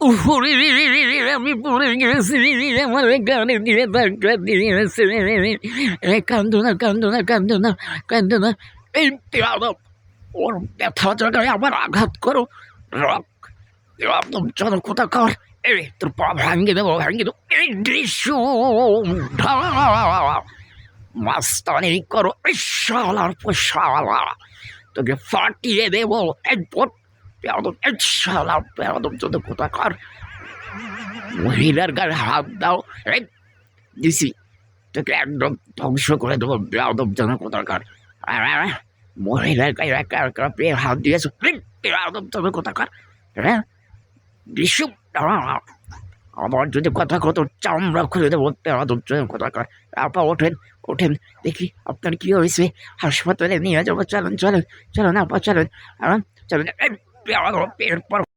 না না না না। এই বেয়াদব ওর ব্যথা জায়গায় আবার আঘাত করো। রক একদম চলো কোথা কর। এই, তোর পা ভাঙ্গে দেবো ভাঙ্গে দেবো। এই দৃশ্য মাস্তানি করো, এই শালার শালা তোকে ফাটিয়ে দেবো একবার বেয়াদব এই শালা কোথা কর মহিলার গায়ে হাত দাও এই দিছি তোকে একদম ধ্বংস করে দেবো বেয়াদব যেন কোথাকার। মহিলার গায়ে একা একা পেয়ে হাত দিয়েছ বেয়াদব তবে কোথাকার। হ্যাঁ বিশ্ব আবার যদি কথা কত চামড়া খুলে দেবো বেয়াদব যেন কোথাকার। আপা ওঠেন ওঠেন দেখি আপনার কি হয়েছে। হাসপাতালে নিয়ে যাব চলেন চলেন চলেন আপা চলেন আহ, চলেন এই বেয়াদব এরপর